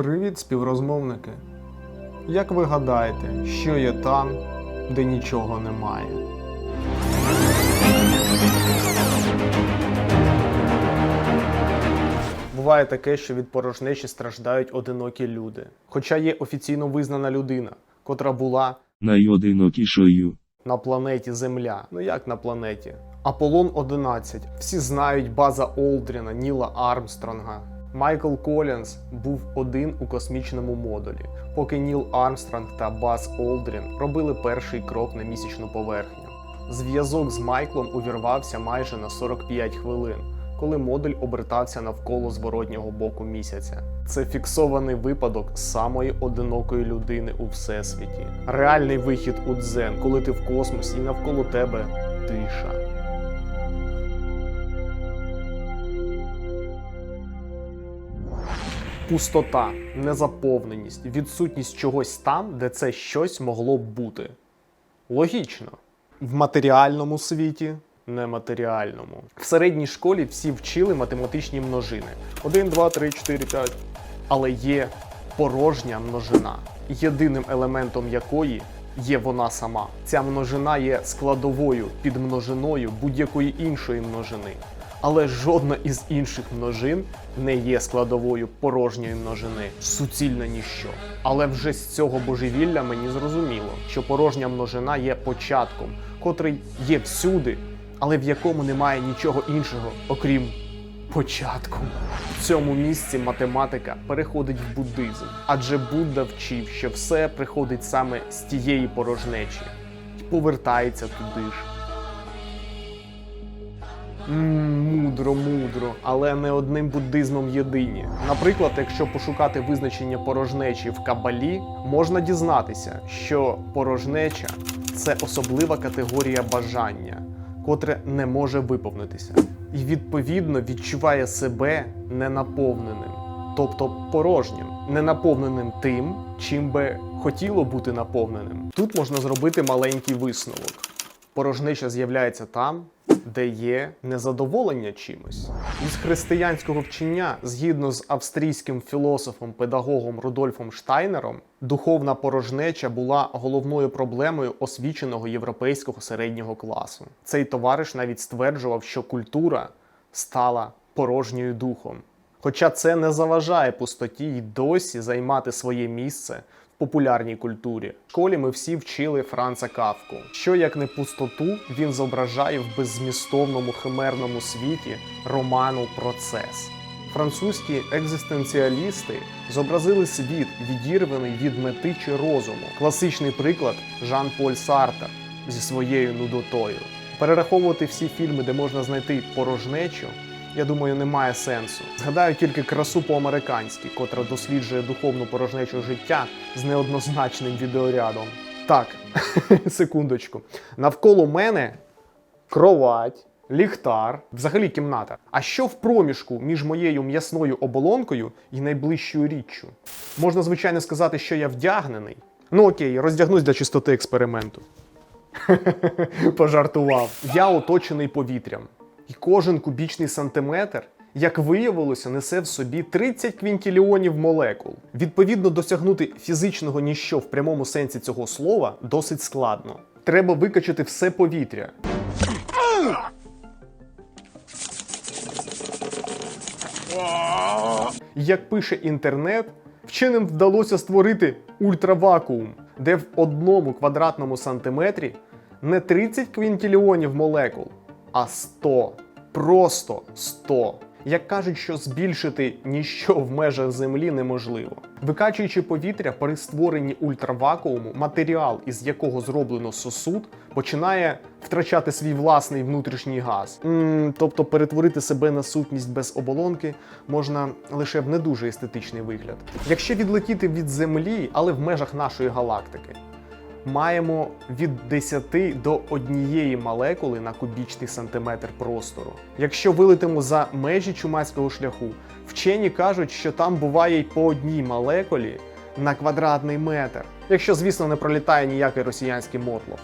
Привіт, співрозмовники. Як ви гадаєте, що є там, де нічого немає? Буває таке, що від порожнечі страждають одинокі люди. Хоча є офіційно визнана людина, котра була найодинокішою. на планеті Земля. Ну як на планеті? Аполлон 11. Всі знають база Олдріна, Ніла Армстронга. Майкл Колінс був один у космічному модулі, поки Ніл Армстронг та Баз Олдрін робили перший крок на місячну поверхню. Зв'язок з Майклом увірвався майже на 45 хвилин, коли модуль обертався навколо зворотнього боку місяця. Це фіксований випадок самої одинокої людини у всесвіті. Реальний вихід у дзен, коли ти в космосі і навколо тебе тиша. Пустота, незаповненість, відсутність чогось там, де це щось могло б бути. Логічно. В матеріальному світі, нематеріальному. В середній школі всі вчили математичні множини: 1, 2, 3, 4, 5. Але є порожня множина, єдиним елементом якої є вона сама. Ця множина є складовою під множиною будь-якої іншої множини. Але жодна із інших множин не є складовою порожньої множини, суцільне ніщо. Але вже з цього божевілля мені зрозуміло, що порожня множина є початком, котрий є всюди, але в якому немає нічого іншого, окрім початку. В цьому місці математика переходить в буддизм, адже Будда вчив, що все приходить саме з тієї порожнечі і повертається туди ж. Мудро, мудро, але не одним буддизмом єдині. Наприклад, якщо пошукати визначення порожнечі в кабалі, можна дізнатися, що порожнеча це особлива категорія бажання, котре не може виповнитися, і відповідно відчуває себе ненаповненим, тобто порожнім, ненаповненим тим, чим би хотіло бути наповненим. Тут можна зробити маленький висновок. Порожнеча з'являється там, де є незадоволення чимось. Із християнського вчення, згідно з австрійським філософом-педагогом Рудольфом Штайнером, духовна порожнеча була головною проблемою освіченого європейського середнього класу. Цей товариш навіть стверджував, що культура стала порожньою духом. Хоча це не заважає пустоті й досі займати своє місце популярній культурі. В школі ми всі вчили Франца Кавку, що як не пустоту він зображає в беззмістовному химерному світі роману Процес. Французькі екзистенціалісти зобразили світ, відірваний від мети чи розуму. Класичний приклад Жан-Поль Сартер зі своєю нудотою. Перераховувати всі фільми, де можна знайти порожнечу, я думаю, немає сенсу. Згадаю тільки красу по-американськи, котра досліджує духовну порожнечу життя з неоднозначним відеорядом. Так, секундочку. Навколо мене кровать, ліхтар, взагалі кімната. А що в проміжку між моєю м'ясною оболонкою і найближчою річчю? Можна, звичайно, сказати, що я вдягнений. Ну окей, роздягнусь для чистоти експерименту. Пожартував. Я оточений повітрям. І кожен кубічний сантиметр, як виявилося, несе в собі 30 квінтіліонів молекул. Відповідно, досягнути фізичного ніщо в прямому сенсі цього слова досить складно. Треба викачати все повітря. Як пише інтернет, вченим вдалося створити ультравакуум, де в одному квадратному сантиметрі не 30 квінтіліонів молекул, а 100. Просто 100. Як кажуть, що збільшити ніщо в межах Землі неможливо. Викачуючи повітря при створенні ультравакууму, матеріал, із якого зроблено сосуд, починає втрачати свій власний внутрішній газ. м тобто перетворити себе на сутність без оболонки можна лише в не дуже естетичний вигляд. Якщо відлетіти від Землі, але в межах нашої галактики, маємо від 10 до однієї молекули на кубічний сантиметр простору. Якщо вилетимо за межі чумацького шляху, вчені кажуть, що там буває й по одній молекулі на квадратний метр, якщо, звісно, не пролітає ніякий росіянський мотлох.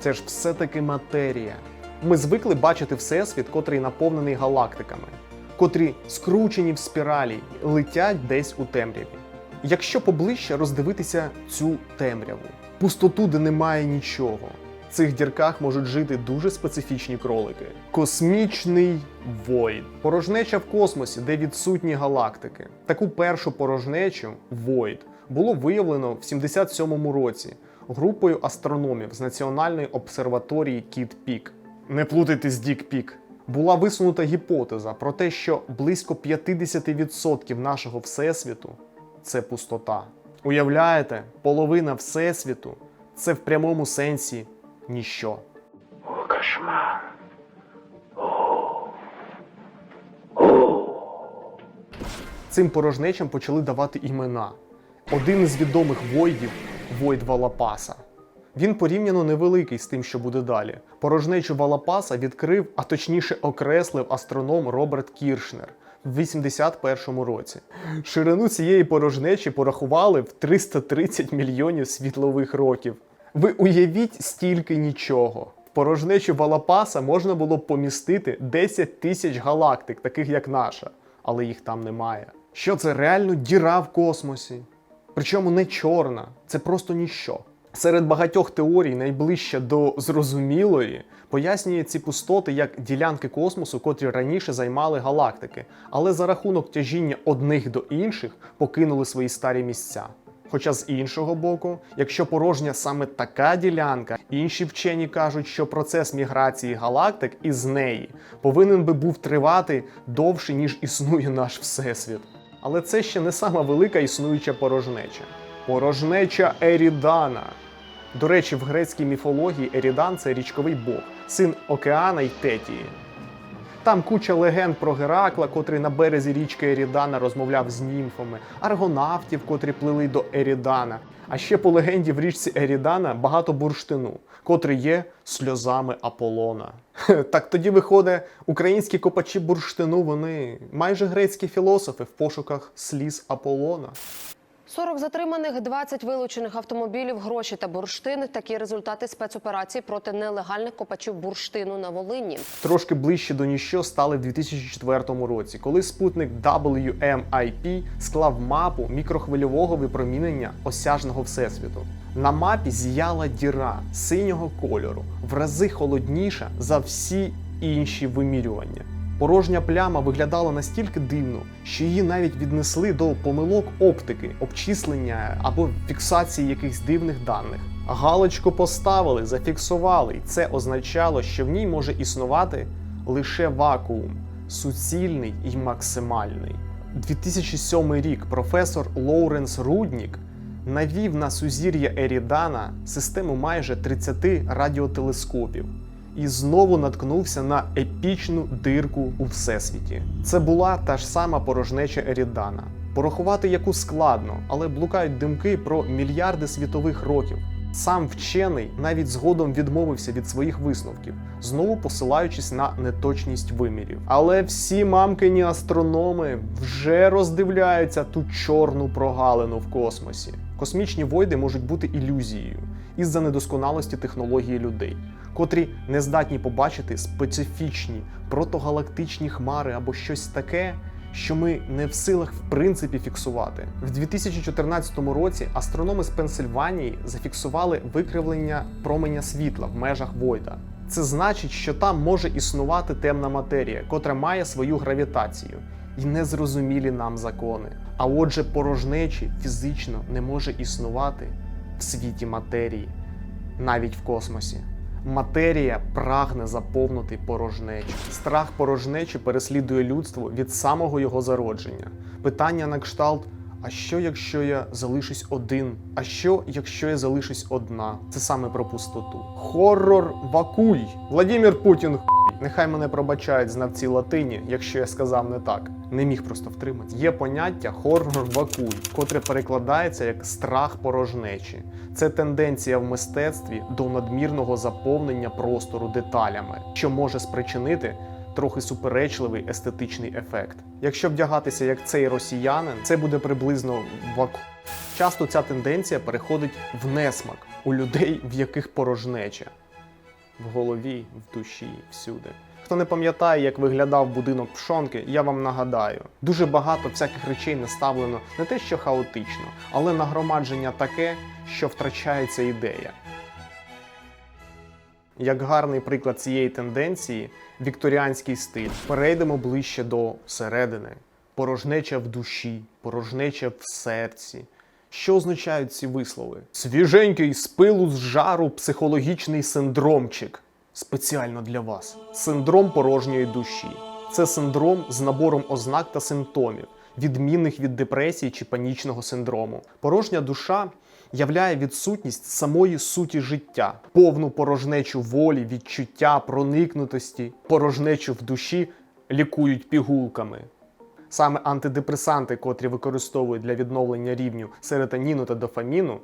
Це ж все-таки матерія. Ми звикли бачити всесвіт, котрий наповнений галактиками. котрі скручені в спіралі, летять десь у темряві. Якщо поближче роздивитися цю темряву, пустоту, де немає нічого. В цих дірках можуть жити дуже специфічні кролики. Космічний Void. Порожнеча в космосі, де відсутні галактики. Таку першу порожнечу Void було виявлено в 77-му році групою астрономів з Національної обсерваторії Кіт Пік. Не плутайте з Дік Пік. Була висунута гіпотеза про те, що близько 50% нашого всесвіту це пустота. Уявляєте, половина всесвіту це в прямому сенсі ніщо. Цим порожнечам почали давати імена. Один із відомих войдів Войд Валапаса. Він порівняно невеликий з тим, що буде далі. Порожнечу Валапаса відкрив, а точніше окреслив астроном Роберт Кіршнер в 81-му році. Ширину цієї порожнечі порахували в 330 мільйонів світлових років. Ви уявіть стільки нічого. В порожнечу Валапаса можна було б помістити 10 тисяч галактик, таких як наша, але їх там немає. Що це реально діра в космосі? Причому не чорна, це просто ніщо. Серед багатьох теорій найближча до зрозумілої пояснює ці пустоти як ділянки космосу, котрі раніше займали галактики, але за рахунок тяжіння одних до інших покинули свої старі місця. Хоча з іншого боку, якщо порожня саме така ділянка, інші вчені кажуть, що процес міграції галактик із неї повинен би був тривати довше, ніж існує наш всесвіт. Але це ще не сама велика існуюча порожнеча. Порожнеча Ерідана. До речі, в грецькій міфології Ерідан це річковий бог, син Океана й Тетії. Там куча легенд про Геракла, котрий на березі річки Ерідана розмовляв з німфами, аргонавтів, котрі плили до Ерідана. А ще по легенді в річці Ерідана багато бурштину, котрий є сльозами Аполлона. Так тоді виходить, українські копачі бурштину вони майже грецькі філософи в пошуках сліз Аполлона. 40 затриманих, 20 вилучених автомобілів, гроші та бурштин. Такі результати спецоперації проти нелегальних копачів бурштину на Волині. Трошки ближче до ніщо стали в 2004 році, коли спутник WMIP склав мапу мікрохвильового випромінення осяжного всесвіту. На мапі зіяла діра синього кольору, в рази холодніша за всі інші вимірювання. Порожня пляма виглядала настільки дивно, що її навіть віднесли до помилок оптики, обчислення або фіксації якихось дивних даних. Галочку поставили, зафіксували, і це означало, що в ній може існувати лише вакуум, суцільний і максимальний. 2007 рік професор Лоуренс Руднік навів на сузір'я Ерідана систему майже 30 радіотелескопів і знову наткнувся на епічну дирку у всесвіті. Це була та ж сама порожнеча Ерідана, порахувати яку складно, але блукають димки про мільярди світових років. Сам вчений навіть згодом відмовився від своїх висновків, знову посилаючись на неточність вимірів. Але всі мамкині астрономи вже роздивляються ту чорну прогалину в космосі. Космічні войди можуть бути ілюзією із-за недосконалості технології людей, котрі не здатні побачити специфічні протогалактичні хмари або щось таке, що ми не в силах в принципі фіксувати. В 2014 році астрономи з Пенсильванії зафіксували викривлення променя світла в межах Войда. Це значить, що там може існувати темна матерія, котра має свою гравітацію і незрозумілі нам закони. А отже, порожнечі фізично не може існувати світі матерії, навіть в космосі. Матерія прагне заповнити порожнечу. Страх порожнечі переслідує людство від самого його зародження. Питання на кшталт: а що, якщо я залишусь один? А що, якщо я залишусь одна? Це саме про пустоту. Хоррор вакуй. Владімір Путін. Нехай мене пробачають знавці латині, якщо я сказав не так. Не міг просто втримати. Є поняття хоррор вакуй, котре перекладається як страх порожнечі. Це тенденція в мистецтві до надмірного заповнення простору деталями, що може спричинити трохи суперечливий естетичний ефект. Якщо вдягатися як цей росіянин, це буде приблизно ваку. Часто ця тенденція переходить в несмак у людей, в яких порожнеча в голові, в душі, всюди. Хто не пам'ятає, як виглядав будинок пшонки, я вам нагадаю. Дуже багато всяких речей наставлено не те, що хаотично, але нагромадження таке, що втрачається ідея. Як гарний приклад цієї тенденції вікторіанський стиль. Перейдемо ближче до середини. Порожнеча в душі, порожнеча в серці. Що означають ці вислови? Свіженький з пилу з жару психологічний синдромчик. Спеціально для вас. Синдром порожньої душі. Це синдром з набором ознак та симптомів, відмінних від депресії чи панічного синдрому. Порожня душа являє відсутність самої суті життя, повну порожнечу волі, відчуття, проникнутості, порожнечу в душі лікують пігулками. Саме антидепресанти, котрі використовують для відновлення рівню серотоніну та дофаміну,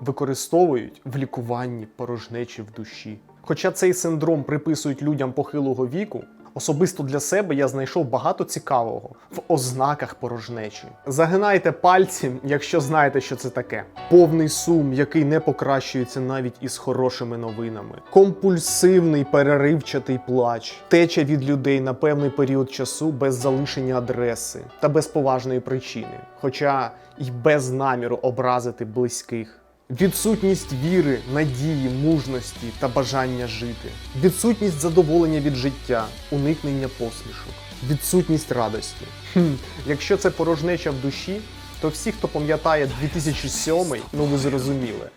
використовують в лікуванні порожнечі в душі. Хоча цей синдром приписують людям похилого віку, особисто для себе я знайшов багато цікавого в ознаках порожнечі. Загинайте пальці, якщо знаєте, що це таке. Повний сум, який не покращується навіть із хорошими новинами. Компульсивний переривчатий плач, теча від людей на певний період часу без залишення адреси та без поважної причини, хоча й без наміру образити близьких. Відсутність віри, надії, мужності та бажання жити, відсутність задоволення від життя, уникнення посмішок, відсутність радості. Хм, якщо це порожнеча в душі, то всі, хто пам'ятає 2007, ну ви зрозуміли.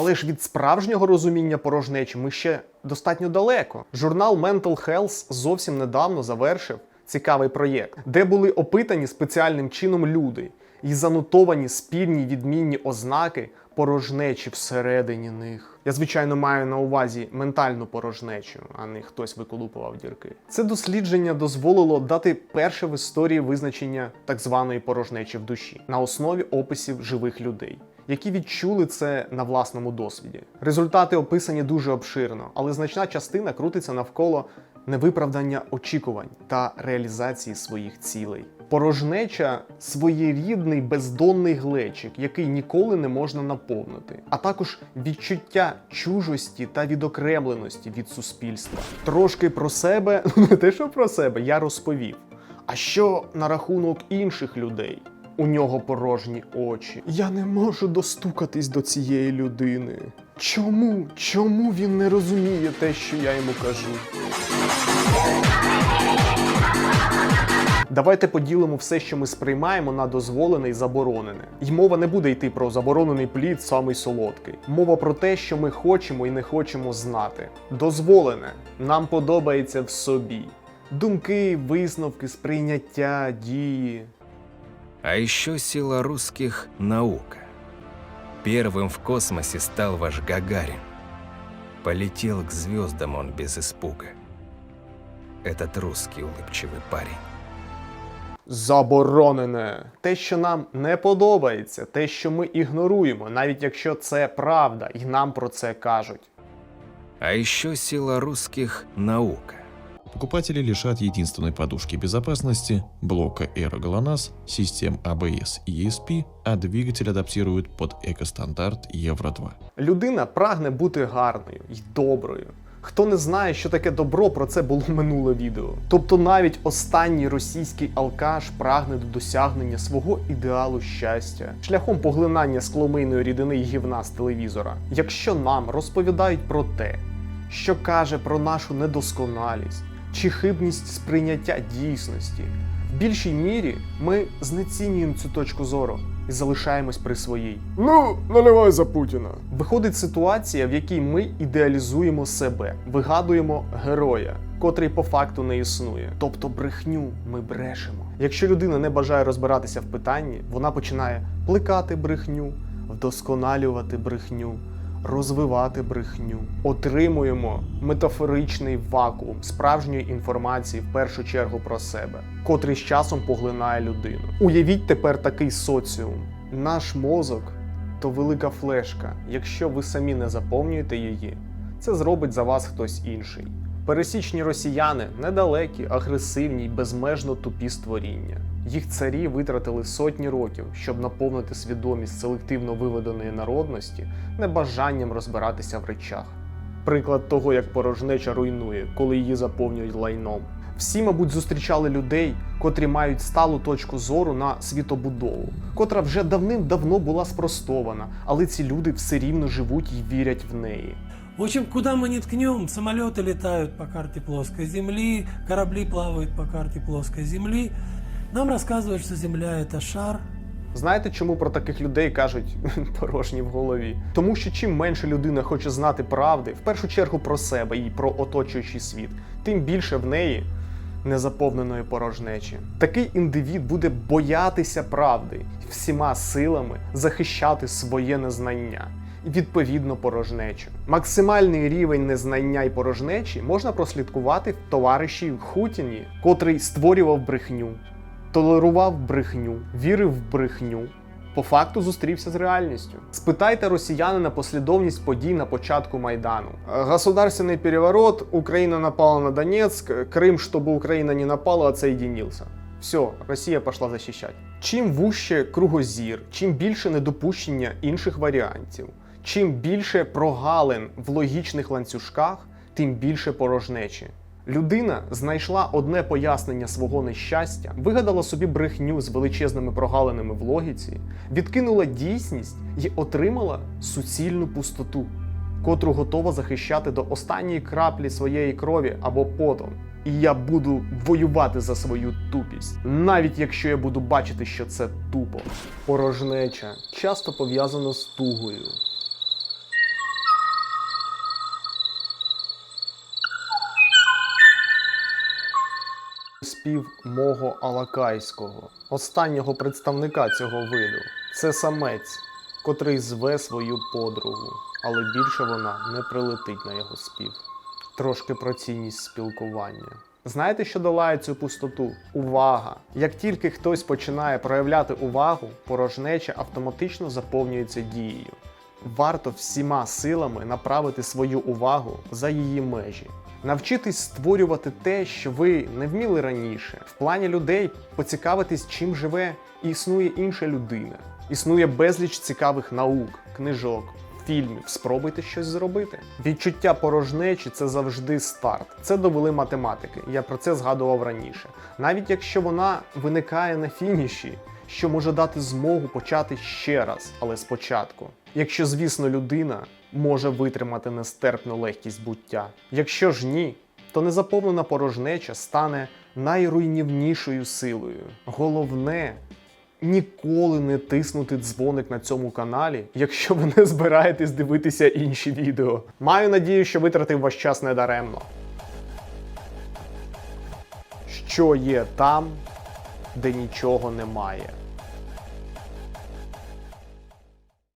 Але ж від справжнього розуміння порожнечі ми ще достатньо далеко. Журнал Mental Health зовсім недавно завершив цікавий проєкт, де були опитані спеціальним чином люди і занотовані спільні відмінні ознаки порожнечі всередині них. Я звичайно маю на увазі ментальну порожнечу, а не хтось виколупував дірки. Це дослідження дозволило дати перше в історії визначення так званої порожнечі в душі на основі описів живих людей які відчули це на власному досвіді. Результати описані дуже обширно, але значна частина крутиться навколо невиправдання очікувань та реалізації своїх цілей. Порожнеча своєрідний бездонний глечик, який ніколи не можна наповнити, а також відчуття чужості та відокремленості від суспільства. Трошки про себе, ну не те, що про себе, я розповів. А що на рахунок інших людей? У нього порожні очі. Я не можу достукатись до цієї людини. Чому? Чому він не розуміє те, що я йому кажу? Давайте поділимо все, що ми сприймаємо на дозволене і заборонене. І мова не буде йти про заборонений плід, самий солодкий. Мова про те, що ми хочемо і не хочемо знати. Дозволене нам подобається в собі. Думки, висновки, сприйняття, дії А еще сила русских – наука. Первым в космосе стал ваш Гагарин. Полетел к звездам он без испуга. Этот русский улыбчивый парень. Заборонене те, що нам не подобається, те, що ми ігноруємо, навіть якщо це правда, і нам про це кажуть. А еще сила русских – наука. Покупатели лишат единственной подушки безопасности, блока Aero GLONASS, систем ABS и ESP, а двигатель адаптируют под экостандарт Евро-2. Людина прагне бути гарною і доброю. Хто не знає, що таке добро, про це було минуле відео. Тобто навіть останній російський алкаш прагне до досягнення свого ідеалу щастя шляхом поглинання скломийної рідини й гівна з телевізора. Якщо нам розповідають про те, що каже про нашу недосконалість чи хибність сприйняття дійсності, в більшій мірі ми знецінюємо цю точку зору і залишаємось при своїй. Ну, наливай за Путіна. Виходить ситуація, в якій ми ідеалізуємо себе, вигадуємо героя, котрий по факту не існує. Тобто брехню ми брешемо. Якщо людина не бажає розбиратися в питанні, вона починає плекати брехню, вдосконалювати брехню розвивати брехню. Отримуємо метафоричний вакуум справжньої інформації в першу чергу про себе, котрий з часом поглинає людину. Уявіть тепер такий соціум. Наш мозок то велика флешка. Якщо ви самі не заповнюєте її, це зробить за вас хтось інший. Пересічні росіяни недалекі, агресивні й безмежно тупі створіння. Їх царі витратили сотні років, щоб наповнити свідомість селективно виведеної народності небажанням розбиратися в речах. Приклад того, як порожнеча руйнує, коли її заповнюють лайном. Всі, мабуть, зустрічали людей, котрі мають сталу точку зору на світобудову, котра вже давним-давно була спростована, але ці люди все рівно живуть і вірять в неї. В общем, куда мы ни ткнем, самолеты летают по карте плоской Земли, корабли плавают по карте плоской Земли. Нам рассказывают, что Земля это шар. Знаєте, чому про таких людей кажуть порожні в голові? Тому що чим менше людина хоче знати правди, в першу чергу про себе і про оточуючий світ, тим більше в неї незаповненої порожнечі. Такий індивід буде боятися правди і всіма силами захищати своє незнання. Відповідно порожнечу. Максимальний рівень незнання і порожнечі можна прослідкувати в товариші Хутіні, котрий створював брехню, толерував брехню, вірив в брехню. По факту зустрівся з реальністю. Спитайте росіянина послідовність подій на початку Майдану. Государственний переворот, Україна напала на Донецьк, Крим, щоб Україна не напала, отсоединился. Все, Росія пішла захищати. Чим вужче кругозір, чим більше недопущення інших варіантів, чим більше прогалин в логічних ланцюжках, тим більше порожнечі. Людина знайшла одне пояснення свого нещастя, вигадала собі брехню з величезними прогалинами в логіці, відкинула дійсність і отримала суцільну пустоту, котру готова захищати до останньої краплі своєї крові або потом. І я буду воювати за свою тупість, навіть якщо я буду бачити, що це тупо. Порожнеча часто пов'язана з тугою. Спів мого алакайського, останнього представника цього виду. Це самець, котрий зве свою подругу, але більше вона не прилетить на його спів. Трошки про цінність спілкування. Знаєте, що долає цю пустоту? Увага! Як тільки хтось починає проявляти увагу, порожнеча автоматично заповнюється дією. Варто всіма силами направити свою увагу за її межі. Навчитись створювати те, що ви не вміли раніше. В плані людей поцікавитись, чим живе і існує інша людина. Існує безліч цікавих наук, книжок, фільмів. Спробуйте щось зробити. Відчуття порожнечі це завжди старт. Це довели математики. Я про це згадував раніше. Навіть якщо вона виникає на фініші, що може дати змогу почати ще раз, але спочатку. Якщо, звісно, людина може витримати нестерпну легкість буття. Якщо ж ні, то незаповнена порожнеча стане найруйнівнішою силою. Головне ніколи не тиснути дзвоник на цьому каналі, якщо ви не збираєтесь дивитися інші відео. Маю надію, що витратив ваш час недаремно. Що є там, де нічого немає.